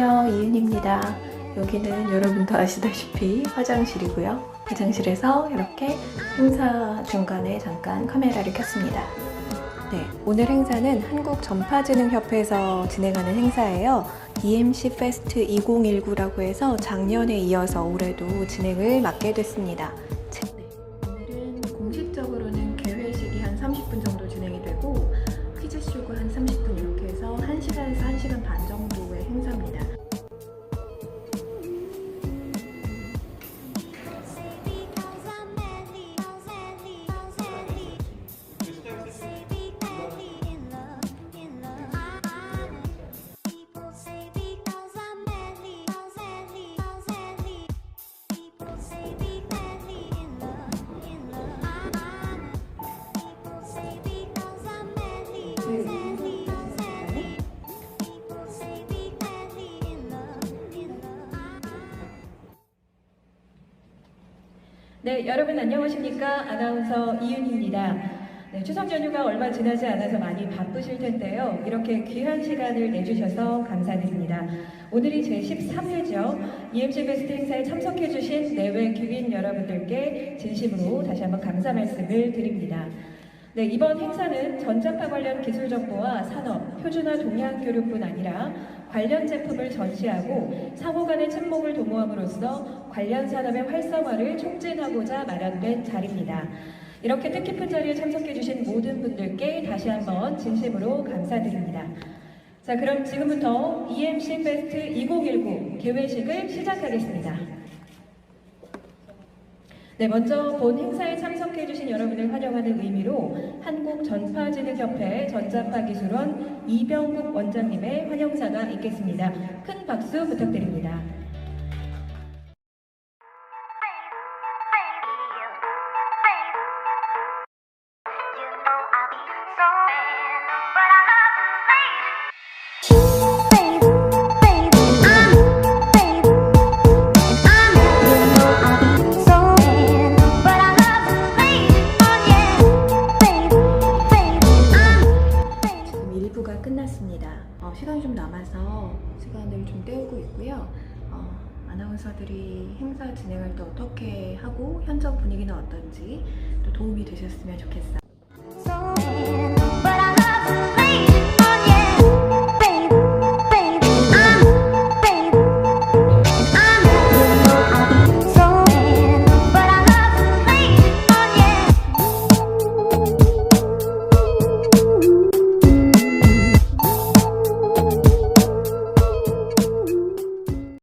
안녕하세요 이은입니다. 여기는 여러분도 아시다시피 화장실이고요. 화장실에서 이렇게 행사 중간에 잠깐 카메라를 켰습니다. 네, 오늘 행사는 한국전파진흥협회에서 진행하는 행사예요. DMC 페스트 2019라고 해서 작년에 이어서 올해도 진행을 맡게 됐습니다. 네, 여러분 안녕하십니까? 아나운서 이윤희입니다. 네, 추석 연휴가 얼마 지나지 않아서 많이 바쁘실 텐데요. 이렇게 귀한 시간을 내주셔서 감사드립니다. 오늘이 제 13회죠. EMC 베스트 행사에 참석해주신 내외 귀인 여러분들께 진심으로 다시 한번 감사 말씀을 드립니다. 네, 이번 행사는 전자파 관련 기술 정보와 산업, 표준화 동향 교류뿐 아니라 관련 제품을 전시하고 상호 간의 친목을 도모함으로써 관련 산업의 활성화를 촉진하고자 마련된 자리입니다. 이렇게 뜻깊은 자리에 참석해주신 모든 분들께 다시 한번 진심으로 감사드립니다. 자, 그럼 지금부터 EMC 페스트 2019 개회식을 시작하겠습니다. 네, 먼저 본 행사에 참석해주신 여러분을 환영하는 의미로 한국전파진흥협회 전자파기술원 이병국 원장님의 환영사가 있겠습니다. 큰 박수 부탁드립니다. 어, 시간이 좀 남아서 시간을 좀 때우고 있고요. 어, 아나운서들이 행사 진행할 때 어떻게 하고 현장 분위기는 어떤지 또 도움이 되셨으면 좋겠어요.